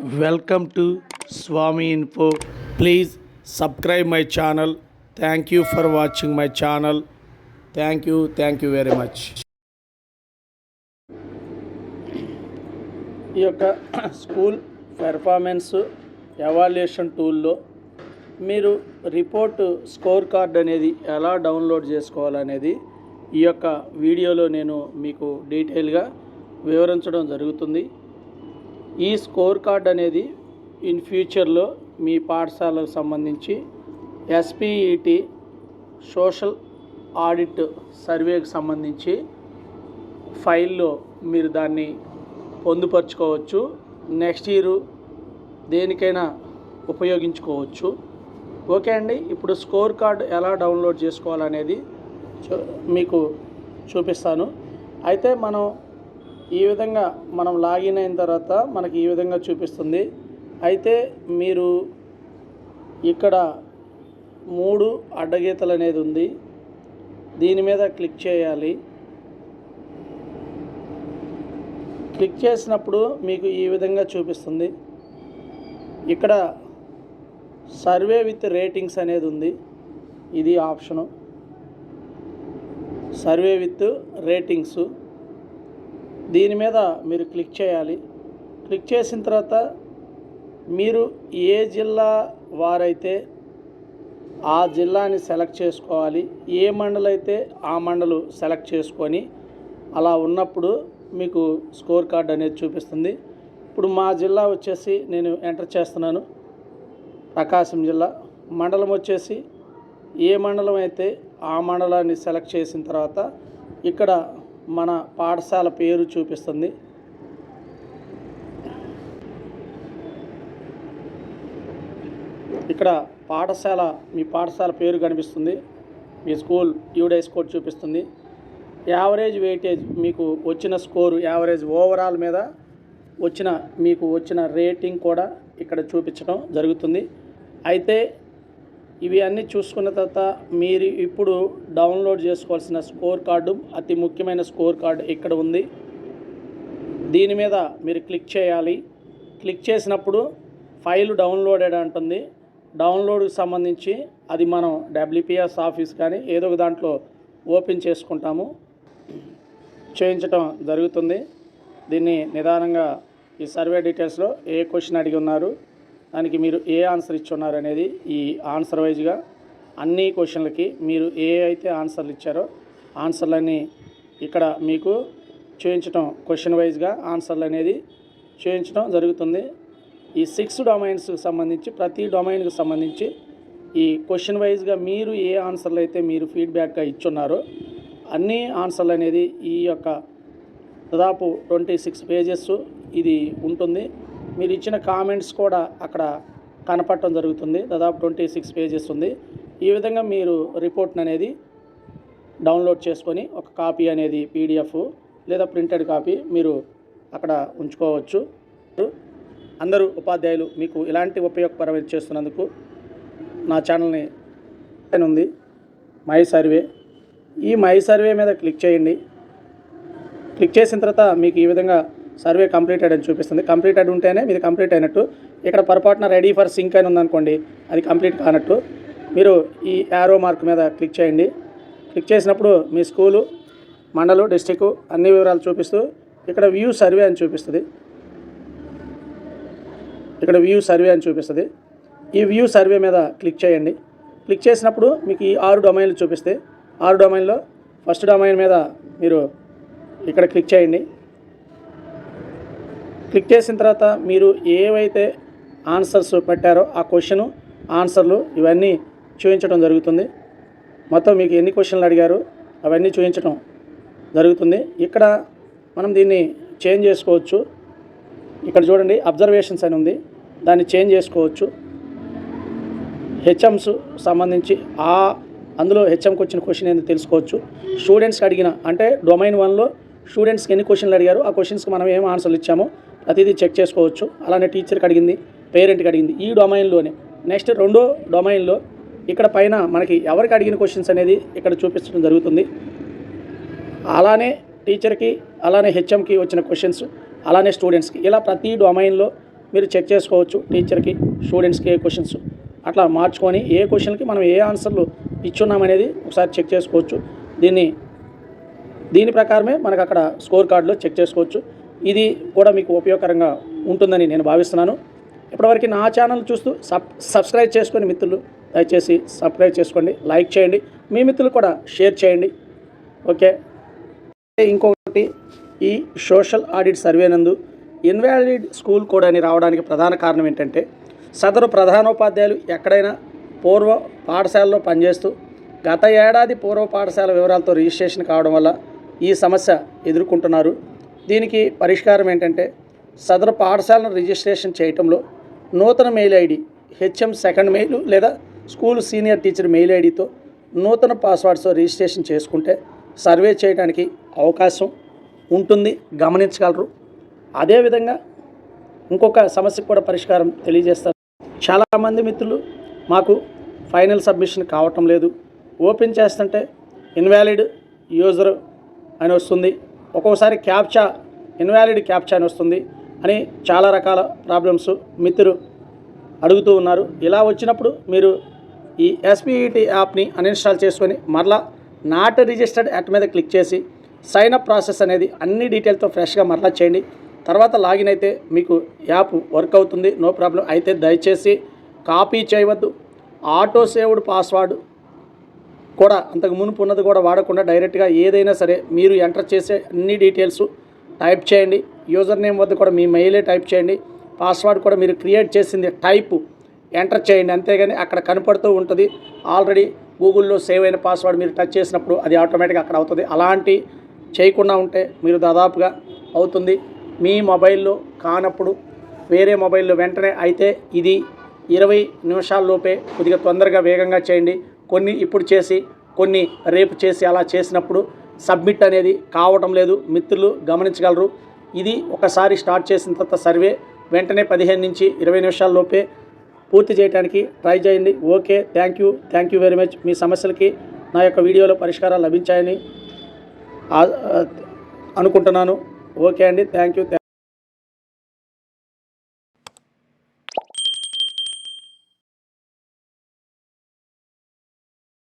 Welcome to Swami info. Please subscribe my channel. Thank you for watching my channel. Thank you thank you very much. ఈ యొక్క school performance evaluation టూల్లో మీరు report score card అనేది ఎలా download చేసుకోవాలనేది ఈ యొక్క వీడియోలో నేను మీకు డీటెయిల్గా వివరించడం జరుగుతుంది. ఈ స్కోర్ కార్డ్ అనేది ఇన్ ఫ్యూచర్లో మీ పాఠశాలకు సంబంధించి ఎస్పీఈటి సోషల్ ఆడిట్ సర్వేకి సంబంధించి ఫైల్లో మీరు దాన్ని పొందుపరుచుకోవచ్చు. నెక్స్ట్ ఇయర్ దేనికైనా ఉపయోగించుకోవచ్చు. ఓకే అండి ఇప్పుడు స్కోర్ కార్డ్ ఎలా డౌన్లోడ్ చేసుకోవాలనేది చూ- మీకు చూపిస్తాను. అయితే మనం ఈ విధంగా మనం లాగిన్ అయిన తర్వాత మనకి ఈ విధంగా చూపిస్తుంది. అయితే మీరు ఇక్కడ మూడు అడ్డగీతలు అనేది ఉంది. దీని మీద క్లిక్ చేయాలి. క్లిక్ చేసినప్పుడు మీకు ఈ విధంగా చూపిస్తుంది. ఇక్కడ సర్వే విత్ రేటింగ్స్ అనేది ఉంది. ఇది ఆప్షను. Survey with ratings. దీని మీద మీరు క్లిక్ చేయాలి. క్లిక్ చేసిన తర్వాత మీరు ఏ జిల్లా వారైతే ఆ జిల్లాని సెలెక్ట్ చేసుకోవాలి ఏ మండలి అయితే ఆ మండలు సెలెక్ట్ చేసుకొని అలా ఉన్నప్పుడు మీకు స్కోర్ కార్డ్ అనేది చూపిస్తుంది. ఇప్పుడు మా జిల్లా వచ్చేసి నేను ఎంటర్ చేస్తున్నాను. ప్రకాశం జిల్లా. మండలం వచ్చేసి ఏ మండలం అయితే ఆ మండలాన్ని సెలెక్ట్ చేసిన తర్వాత ఇక్కడ మన పాఠశాల పేరు చూపిస్తుంది. ఇక్కడ పాఠశాల మీ పాఠశాల పేరు కనిపిస్తుంది. మీ స్కూల్ యూడే స్కోర్ చూపిస్తుంది. యావరేజ్ వెయిటేజ్ మీకు వచ్చిన స్కోరు యావరేజ్ ఓవరాల్ మీద వచ్చిన మీకు వచ్చిన రేటింగ్ కూడా ఇక్కడ చూపించడం జరుగుతుంది. అయితే ఇవి అన్నీ చూసుకున్న తర్వాత మీరు ఇప్పుడు డౌన్లోడ్ చేసుకోవాల్సిన స్కోర్ కార్డు అతి ముఖ్యమైన స్కోర్ కార్డు ఇక్కడ ఉంది. దీని మీద మీరు క్లిక్ చేయాలి. క్లిక్ చేసినప్పుడు ఫైల్ డౌన్లోడెడ్ అంటుంది డౌన్లోడ్కి సంబంధించి అది మనం డబ్ల్యూపిఎస్ ఆఫీస్ కానీ ఏదో ఒక దాంట్లో ఓపెన్ చేసుకుంటాము. చేయించటం జరుగుతుంది. దీన్ని నిదానంగా ఈ సర్వే డీటెయిల్స్లో ఏ క్వశ్చన్ అడిగి ఉన్నారు దానికి మీరు ఏ ఆన్సర్ ఇచ్చున్నారు అనేది ఈ ఆన్సర్ వైజ్గా అన్ని క్వశ్చన్లకి మీరు ఏ అయితే ఆన్సర్లు ఇచ్చారో ఆన్సర్లన్నీ ఇక్కడ మీకు చూపించడం క్వశ్చన్ వైజ్గా ఆన్సర్లు అనేది చూపించడం జరుగుతుంది. ఈ సిక్స్ డొమైన్స్కి సంబంధించి ప్రతి డొమైన్కి సంబంధించి ఈ క్వశ్చన్ వైజ్గా మీరు ఏ ఆన్సర్లు అయితే మీరు ఫీడ్బ్యాక్గా ఇచ్చున్నారో అన్ని ఆన్సర్లు అనేది ఈ యొక్క దాదాపు ట్వంటీ సిక్స్ పేజెస్ ఇది ఉంటుంది. మీరు ఇచ్చిన కామెంట్స్ కూడా అక్కడ కనపడటం జరుగుతుంది. దాదాపు ట్వంటీ సిక్స్ పేజెస్ ఉంది. ఈ విధంగా మీరు రిపోర్ట్ అనేది డౌన్లోడ్ చేసుకొని ఒక కాపీ అనేది పీడిఎఫ్ లేదా ప్రింటెడ్ కాపీ మీరు అక్కడ ఉంచుకోవచ్చు. అందరూ ఉపాధ్యాయులు మీకు ఇలాంటి ఉపయోగపరమైన చేస్తున్నందుకు నా ఛానల్ని ఉంది. మై సర్వే ఈ మై సర్వే మీద క్లిక్ చేయండి. క్లిక్ చేసిన తర్వాత మీకు ఈ విధంగా సర్వే కంప్లీటెడ్ అని చూపిస్తుంది. కంప్లీటెడ్ ఉంటేనే మీది కంప్లీట్ అయినట్టు. ఇక్కడ పొరపాటున రెడీ ఫర్ సింక్ అని ఉందనుకోండి అది కంప్లీట్ కానట్టు. మీరు ఈ యారో మార్క్ మీద క్లిక్ చేయండి. క్లిక్ చేసినప్పుడు మీ స్కూలు మండలు డిస్టిక్ అన్ని వివరాలు చూపిస్తూ ఇక్కడ వ్యూ సర్వే అని చూపిస్తుంది. ఇక్కడ వ్యూ సర్వే అని చూపిస్తుంది. ఈ వ్యూ సర్వే మీద క్లిక్ చేయండి. క్లిక్ చేసినప్పుడు మీకు ఈ ఆరు డొమైన్లు చూపిస్తే ఆరు డొమైన్లో ఫస్ట్ డొమైన్ మీద మీరు ఇక్కడ క్లిక్ చేయండి. క్లిక్ చేసిన తర్వాత మీరు ఏవైతే ఆన్సర్స్ పెట్టారో ఆ క్వశ్చను ఆన్సర్లు ఇవన్నీ చూపించడం జరుగుతుంది. మొత్తం మీకు ఎన్ని క్వశ్చన్లు అడిగారు అవన్నీ చూపించడం జరుగుతుంది. ఇక్కడ మనం దీన్ని చేంజ్ చేసుకోవచ్చు. ఇక్కడ చూడండి అబ్జర్వేషన్స్ అని ఉంది. దాన్ని చేంజ్ చేసుకోవచ్చు. హెచ్ఎమ్స్ సంబంధించి ఆ అందులో హెచ్ఎంకి వచ్చిన క్వశ్చన్ ఏంది తెలుసుకోవచ్చు. స్టూడెంట్స్కి అడిగిన అంటే డొమైన్ వన్లో స్టూడెంట్స్కి ఎన్ని క్వశ్చన్లు అడిగారు ఆ క్వశ్చన్స్కి మనం ఏం ఆన్సర్లు ఇచ్చామో? ప్రతిదీ చెక్ చేసుకోవచ్చు. అలానే టీచర్కి అడిగింది పేరెంట్కి అడిగింది ఈ డొమైన్లోనే. నెక్స్ట్ రెండో డొమైన్లో ఇక్కడ పైన మనకి ఎవరికి అడిగిన క్వశ్చన్స్ అనేది ఇక్కడ చూపించడం జరుగుతుంది. అలానే టీచర్కి అలానే హెచ్ఎంకి వచ్చిన క్వశ్చన్స్ అలానే స్టూడెంట్స్కి. ఇలా ప్రతి డొమైన్లో మీరు చెక్ చేసుకోవచ్చు టీచర్కి స్టూడెంట్స్కి ఏ క్వశ్చన్స్. అట్లా మార్చుకొని ఏ క్వశ్చన్కి మనం ఏ ఆన్సర్లు ఇచ్చున్నామనేది ఒకసారి చెక్ చేసుకోవచ్చు. దీన్ని దీని ప్రకారమే మనకు అక్కడ స్కోర్ కార్డులో చెక్ చేసుకోవచ్చు. ఇది కూడా మీకు ఉపయోగకరంగా ఉంటుందని నేను భావిస్తున్నాను. ఇప్పటివరకు నా ఛానల్ చూస్తూ సబ్ సబ్స్క్రైబ్ చేసుకొని మిత్రులు దయచేసి సబ్స్క్రైబ్ చేసుకోండి లైక్ చేయండి మీ మిత్రులు కూడా షేర్ చేయండి. ఓకే? ఇంకొకటి ఈ సోషల్ ఆడిట్ సర్వే నందు ఇన్వాలిడ్ స్కూల్ కోడ్ అని రావడానికి ప్రధాన కారణం ఏంటంటే సదరు ప్రధానోపాధ్యాయులు ఎక్కడైనా పూర్వ పాఠశాలలో పనిచేస్తూ గత ఏడాది పూర్వ పాఠశాల వివరాలతో రిజిస్ట్రేషన్ కావడం వల్ల ఈ సమస్య ఎదుర్కొంటున్నారు. దీనికి పరిష్కారం ఏంటంటే సదరు పాఠశాలను రిజిస్ట్రేషన్ చేయటంలో నూతన mail ID HM second mail లేదా స్కూల్ సీనియర్ టీచర్ మెయిల్ ఐడితో నూతన పాస్వర్డ్స్తో రిజిస్ట్రేషన్ చేసుకుంటే సర్వే చేయడానికి అవకాశం ఉంటుంది గమనించగలరు. అదేవిధంగా ఇంకొక సమస్యకు కూడా పరిష్కారం తెలియజేస్తారు చాలామంది మిత్రులు మాకు ఫైనల్ సబ్మిషన్ కావటం లేదు. ఓపెన్ చేస్తుంటే ఇన్వాలిడ్ యూజర్ అని వస్తుంది. ఒక్కొక్కసారి క్యాప్చా ఇన్వాలిడ్ క్యాప్చా అని వస్తుంది అని చాలా రకాల ప్రాబ్లమ్స్ మిత్రులు అడుగుతూ ఉన్నారు. ఇలా వచ్చినప్పుడు మీరు ఈ ఎస్పీఈటీ యాప్ని అన్ఇన్స్టాల్ చేసుకొని మరలా నాట్ రిజిస్టర్డ్ యాప్ మీద క్లిక్ చేసి సైన్ అప్ ప్రాసెస్ అనేది అన్ని డీటెయిల్తో ఫ్రెష్గా మరలా చేయండి. తర్వాత లాగిన్ అయితే మీకు యాప్ వర్క్ అవుతుంది. నో ప్రాబ్లం అయితే దయచేసి కాపీ చేయవద్దు. ఆటో సేవ్డ్ పాస్వర్డ్ కూడా అంతకు మునుపు ఉన్నది కూడా వాడకుండా డైరెక్ట్గా ఏదైనా సరే మీరు ఎంటర్ చేసే అన్ని డీటెయిల్స్ టైప్ చేయండి. యూజర్ నేమ్ వద్ద కూడా మీ మెయిలే టైప్ చేయండి. పాస్వర్డ్ కూడా మీరు క్రియేట్ చేసింది టైప్ ఎంటర్ చేయండి. అంతేగాని అక్కడ కనపడుతూ ఉంటుంది. ఆల్రెడీ గూగుల్లో సేవ్ అయిన పాస్వర్డ్ మీరు టచ్ చేసినప్పుడు అది ఆటోమేటిక్గా అక్కడ అవుతుంది. అలాంటి చేయకుండా ఉంటే మీరు దాదాపుగా అవుతుంది. మీ మొబైల్లో కానప్పుడు వేరే మొబైల్లో వెంటనే అయితే ఇది ఇరవై నిమిషాల్లోపే కొద్దిగా తొందరగా వేగంగా చేయండి. కొన్ని ఇప్పుడు చేసి కొన్ని రేపు చేసి అలా చేసినప్పుడు సబ్మిట్ అనేది కావటం లేదు. మిత్రులు గమనించగలరు. ఇది ఒకసారి స్టార్ట్ చేసిన తర్వాత సర్వే వెంటనే పదిహేను నుంచి ఇరవై నిమిషాల్లోపే పూర్తి చేయడానికి ట్రై చేయండి. Okay thank you. Thank you very much. మీ సమస్యలకి నా యొక్క వీడియోలో పరిష్కారాలు లభించాయని అనుకుంటున్నాను. ఓకే అండి. Thank you.